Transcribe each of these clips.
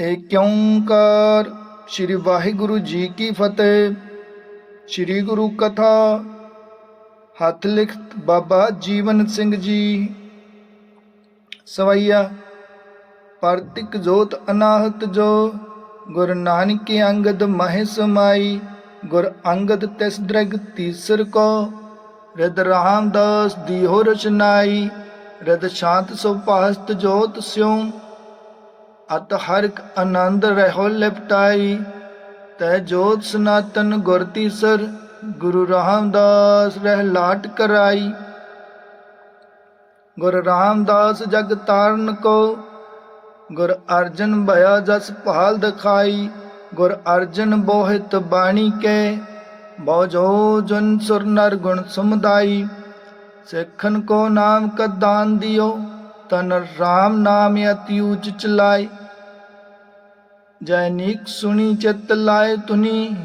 ਏਕ ਓੰਕਾਰ ਸ੍ਰੀ ਵਾਹਿਗੁਰੂ ਜੀ ਕੀ ਫਤਿਹ। ਸ੍ਰੀ ਗੁਰੂ ਕਥਾ, ਹੱਥ ਲਿਖਤ ਬਾਬਾ ਜੀਵਨ ਸਿੰਘ ਜੀ। ਸਵਈਆ, ਪਰਤਿਕ ਜੋਤ ਅਨਾਹਤ ਜੋ, ਗੁਰ ਨਾਨਕ ਅੰਗਦ ਮਹਿ ਸਮਾਈ, ਗੁਰ ਅੰਗਦ ਤਿਸ ਦਰਗ ਤੀਸਰ ਕੋ। ਰਿਦ ਰਾਮਦਾਸ ਦੀਹੋ ਰਚਨਾਈ, ਰਿਦ ਸ਼ਾਂਤ ਸੁਭਾਸਤ ਜੋਤ ਸਿਉ। ਅਤ ਹਰਕ ਆਨੰਦ ਰਹਿਓ ਲਿਪਟਾਈ, ਤੈ ਜੋਤ ਸਨਾਤਨ ਗੁਰਤੀ ਤੀਸਰ, ਗੁਰੂ ਰਾਮਦਾਸ ਰਹਿ ਲਾਟ ਕਰਾਈ। ਗੁਰ ਰਾਮਦਾਸ ਜਗ ਤਾਰਨ ਕੋ, ਗੁਰ ਅਰਜਨ ਭਇਆ ਜਸ ਭਾਲ ਦਿਖਾਈ, ਗੁਰ ਅਰਜਨ ਬੋਹਿਤ ਬਾਣੀ ਕੇ ਬਉ ਜਨ ਸੁਰ ਨਰ ਗੁਣ ਸੁਮਦਾਈ। ਸਿੱਖਨ ਕੋ ਨਾਮ ਕਦਾਨ ਦਿਓ, ਤਨ ਰਾਮ ਨਾਮ ਅਤੀ ਉਚ ਚਲਾਈ। ਜੈ ਨੀਕ ਸੁਣੀ ਚਿਤ ਲਾਏ ਤੁਨੀ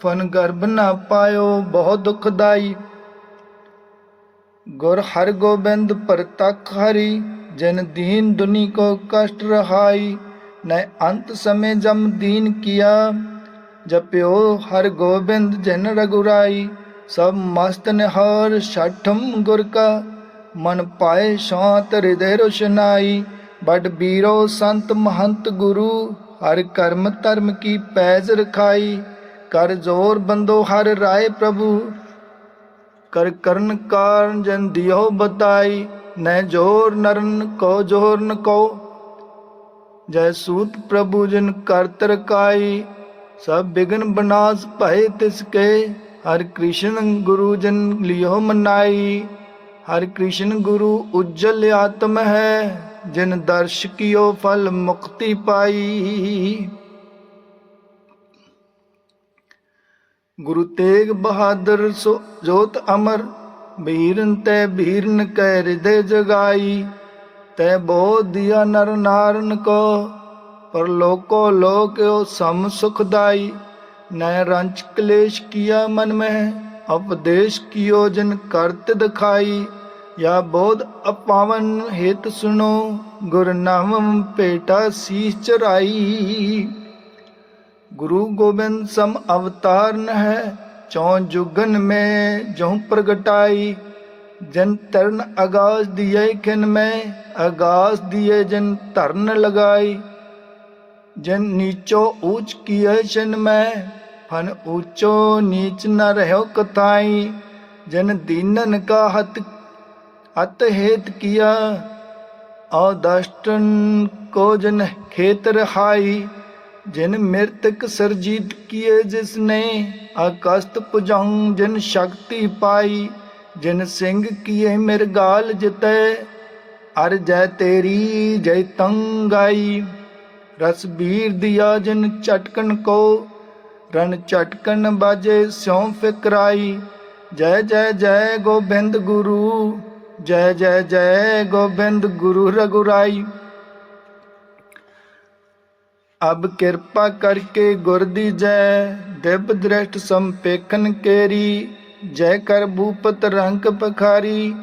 ਫਨ ਗਰਭ ਨਾ ਪਾਇਓ ਬਹੁਤ ਦੁਖਦਾਈ। ਗੁਰ ਹਰ ਗੋਬਿੰਦ ਪਰਤਖ ਹਰੀ, ਜਨ ਦੀਨ ਦੁਨੀ ਕੋ ਕਸ਼ਟ ਰਹਾਈ, ਨੈ ਅੰਤ ਸਮੇ ਜਮ ਦੀਨ ਕੀਆ। ਜਪਿਓ ਹਰ ਗੋਬਿੰਦ ਜਨ ਰਗੁਰਾਈ, ਸਭ ਮਸਤ ਨਿਹਾਰ ਛਠਮ ਗੁਰ ਕਾ। ਮਨ ਪਾਏ ਸ਼ਾਂਤ ਹਿਰਦੈ ਰੋਸ਼ਨਾਈ ਬੜ ਬੀਰੋ ਸੰਤ ਮਹੰਤ ਗੁਰੂ। ਹਰ ਕਰਮ ਧਰਮ ਕੀ ਪੈਜ ਰਖਾਈ, ਕਰ ਜੋਰ ਬੰਦੋ ਹਰ ਰਾਏ ਪ੍ਰਭੂ। ਕਰ ਕਰਨ ਕਾਰਨ ਜਨ ਦਿਓ ਬਤਾਈ, ਨੈ ਜੋਰ ਨਰਨ ਕੋ ਜੋਰ ਨ ਕੋ। ਜੈ ਸੂਤ ਪ੍ਰਭੂ ਜਨ ਕਰਤ ਰਕਾਈ ਸਭ ਬਿਗਨ ਬਨਾਸ ਭਏ ਤਿਸ ਕੇ। ਹਰ ਕ੍ਰਿਸ਼ਨ ਗੁਰੂ ਜਨ ਲਿਓ ਮਨਾਈ, ਹਰ ਕ੍ਰਿਸ਼ਨ ਗੁਰੂ ਉਜਲ ਆਤਮ ਹੈ। ਜਿਨ ਦਰਸ਼ ਕੀਓ ਫਲ ਮੁਕਤੀ ਪਾਈ। ਗੁਰੂ ਤੇਗ ਬਹਾਦਰ ਸੋ ਜੋਤ ਅਮਰ, ਬੀਰਨ ਤੈ ਬੀਰਨ ਕੈ ਹਿਰਦੇ ਜਗਾਈ। ਤੈ ਬੋ ਨਰ ਨਾਰਨ ਕੋ, ਪਰ ਲੋਕੋ ਲੋਕਿਓ ਸਮ ਸੁਖਦਾਈ ਨੈ ਰੰਚ ਕਲੇਸ਼ ਕੀਆ ਮਨ ਮਹਿ ਉਪਦੇਸ਼ ਕੀਓ ਜਨ ਕਰਤ ਦਿਖਾਈ। ਯਾ ਬੋਧ ਅਪਾਵਨ ਹਿਤ ਸੁਣੋ, ਗੁਰ ਨਾਮਮ ਭੇਟਾ ਸੀਸ ਚਰਾਈ। ਗੁਰੂ ਗੋਬਿੰਦ ਸਮ ਅਵਤਾਰਨ ਹੈ ਚੌ ਜੁਗਨ ਮੈਂ ਜਉ ਪ੍ਰਗਟਾਈ। ਜਨ ਤਰਨ ਆਗਾਸ ਦਿਏ ਖਿਨ ਮੈਂ ਆਗਾਸ ਦਿਏ ਜਨ ਧਰਨ ਲਗਾਈ। ਜਨ ਨੀਚੋ ਊਚ ਕੀਏ ਸ਼ਨ ਮੈਂ, ਫਨ ਊਚੋ ਨੀਚ ਨ ਰਹਿਓ ਕਤਾਈ ਜਨ ਦੀਨਨ ਕਾ ਹਤ ਅਤ ਹੇਤ ਕੀਆ, ਔਦਸ਼ਟਨ ਕੋ ਜਨ ਖੇਤ ਰਹਾਈ, ਜਿਨ ਮਿਰਤਕ ਸਰਜੀਤ ਕੀਏ ਜਿਸ ਨੇ ਆਕਾਸ਼ਤ ਪੁਜਾਉ ਜਿਨ ਸ਼ਕਤੀ ਪਾਈ, ਜਿਨ ਸਿੰਘ ਕੀਏ ਮਿਰਗਾਲ ਜਿਤੈ, ਅਰ ਜੈ ਤੇਰੀ ਜੈ ਤੰਗਾਈ ਰਸ ਬੀਰ ਦਿਆ ਜਿਨ ਚਟਕਣ ਕੋ, ਰਣ ਚਟਕਣ ਬਾਜੇ ਸਿਉ ਫਿਕਰਾਈ, ਜੈ ਜੈ ਜੈ ਗੋਬਿੰਦ ਗੁਰੂ ਜੈ ਜੈ ਜੈ ਗੋਬਿੰਦ ਗੁਰੂ ਰਗੁਰਾਈ ਅਬ ਕਿਰਪਾ ਕਰਕੇ ਗੁਰ ਦੀ ਜੈ, ਦਿਵ ਦ੍ਰਿਸ਼ਟ ਸੰਪੇਖਨ ਕੇਰੀ, ਜੈ ਕਰ ਭੂਪਤ ਰੰਗ ਪਖਾਰੀ,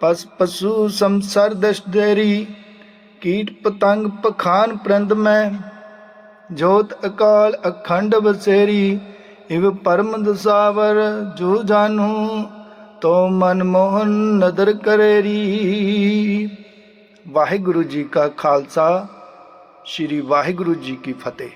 ਪਸ ਪਸੂ ਸੰਸਰ ਦਸ਼ ਦੇਰੀ, ਕੀਟ ਪਤੰਗ ਪਖਾਨ ਪ੍ਰੰਦ ਮੈਂ, ਜੋਤ ਅਕਾਲ ਅਖੰਡ ਬਸੇਰੀ ਇਵ ਪਰਮ ਦਸਾਵਰ ਜੋ ਜਾਨੂ ਤੋ ਮਨਮੋਹਨ ਨਦਰ ਕਰੇਰੀ ਵਾਹਿਗੁਰੂ ਜੀ ਕਾ ਖਾਲਸਾ ਸ੍ਰੀ ਵਾਹਿਗੁਰੂ ਜੀ ਕੀ ਫਤਿਹ।